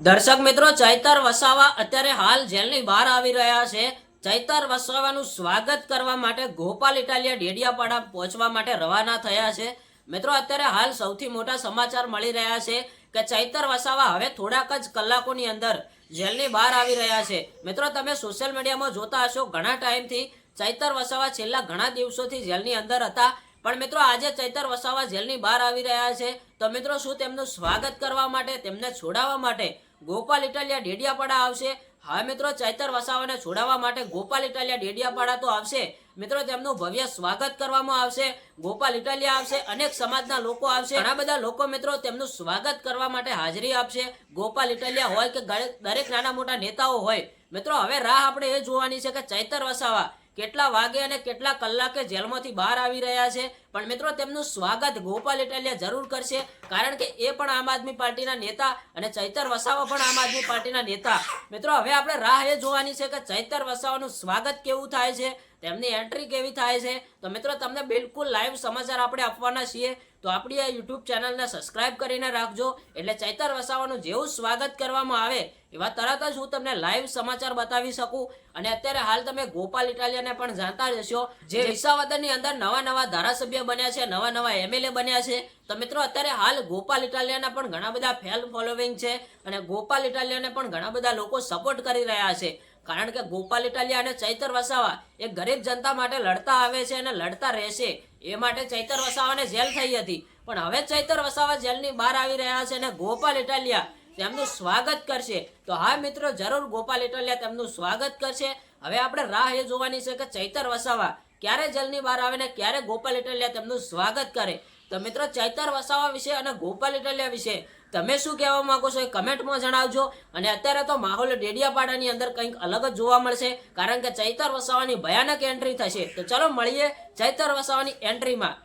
દર્શક મિત્રો, ચૈતર વસાવા અત્યારે હાલ જેલની બહાર આવી રહ્યા છે. ચૈતર વસાવાનું સ્વાગત કરવા માટે ગોપાલ ઇટાલિયા ડેડિયાપાડા પહોંચવા માટે રવાના થયા છે. મિત્રો, અત્યારે હાલ સૌથી મોટા સમાચાર મળી રહ્યા છે કે ચૈતર વસાવા હવે થોડાક જ કલાકોની અંદર જેલની બહાર આવી રહ્યા છે. મિત્રો, તમે સોશિયલ મીડિયામાં જોતા હશો ઘણા ટાઈમથી ચૈતર વસાવા છેલ્લા ઘણા દિવસોથી જેલની અંદર હતા. પણ મિત્રો આજે ચૈતર વસાવા જેલની બહાર આવી રહ્યા છે. તો મિત્રો શું તેમનું સ્વાગત કરવા માટે, તેમને છોડાવવા માટે ગોપાલ ઇટાલિયા ડેડિયાપાડા આવશે? હા મિત્રો, ચૈતર વસાવાને છોડાવવા માટે ગોપાલ ઇટાલિયા ડેડિયાપાડા તો આવશે. મિત્રો, તેમનું ભવ્ય સ્વાગત કરવામાં આવશે. ગોપાલ ઇટાલિયા આવશે, અનેક સમાજના લોકો આવશે. ઘણા બધા લોકો મિત્રો તેમનું સ્વાગત કરવા માટે હાજરી આપશે. ગોપાલ ઇટાલિયા હોય કે દરેક નાના મોટા નેતાઓ હોય. મિત્રો, હવે રાહ આપણે એ જોવાની છે કે ચૈતર વસાવા કેટલા વાગે અને કેટલા કલાકે જેલમાંથી બહાર આવી રહ્યા છે? પણ મિત્રો, તેમનું સ્વાગત ગોપાલ ઇટાલિયા જરૂર કરશે, કારણ કે એ પણ આમ આદમી પાર્ટીના નેતા અને ચૈતર વસાવા પણ આમ આદમી પાર્ટીના નેતા. મિત્રો, હવે આપણે રાહ એ જોવાની છે કે ચૈતર વસાવાનું સ્વાગત કેવું થાય છે, તેમની એન્ટ્રી કેવી થાય છે. તો મિત્રો, તમને બિલકુલ લાઈવ સમાચાર આપણે આપવાના છીએ. તો આપણી આ યુટ્યુબ ચેનલને સબસ્ક્રાઇબ કરીને રાખજો. એટલે ચૈતર વસાવાનું જેવું સ્વાગત કરવામાં આવે, એવા તરત જ હું તમને લાઈવ સમાચાર બતાવી શકું. અને અત્યારે હાલ તમે ગોપાલ ઇટાલિયાને પણ જાણતા જ હશો, જે વિસાવદરની અંદર નવા નવા ધારાસભ્ય બન્યા છે, નવા નવા એમએલએ બન્યા છે. તો મિત્રો, અત્યારે હાલ ગોપાલ ઇટાલિયાના પણ ઘણા બધા ફેલ ફોલોવિંગ છે અને ગોપાલ ઇટાલિયાને પણ ઘણા બધા લોકો સપોર્ટ કરી રહ્યા છે. કારણ કે ગોપાલ ઇટાલિયા અને ચૈતર વસાવા એ ગરીબ જનતા માટે લડતા આવે છે અને લડતા રહેશે. એ માટે ચૈતર વસાવાને જેલ થઈ હતી. પણ હવે ચૈતર વસાવા જેલની બહાર આવી રહ્યા છે અને ગોપાલ ઇટાલિયા તેમનું સ્વાગત કરશે. તો હા મિત્રો, જરૂર ગોપાલ ઇટાલિયા તેમનું સ્વાગત કરશે. હવે આપણે રાહ એ જોવાની છે કે ચૈતર વસાવા ક્યારે જેલની બહાર આવે ને ક્યારે ગોપાલ ઇટલિયા તેમનું સ્વાગત કરે? તો મિત્રો ચૈતર વસાવા વિશે અને ગોપાલ ઇટલિયા વિશે તમે શું કહેવા માંગો છો એ કમેન્ટમાં જણાવજો. અને અત્યારે તો માહોલ ડેડિયાપાડાની અંદર કંઈક અલગ જ જોવા મળશે, કારણ કે ચૈતર વસાવાની ભયાનક એન્ટ્રી થશે. તો ચલો મળીએ ચૈતર વસાવાની એન્ટ્રીમાં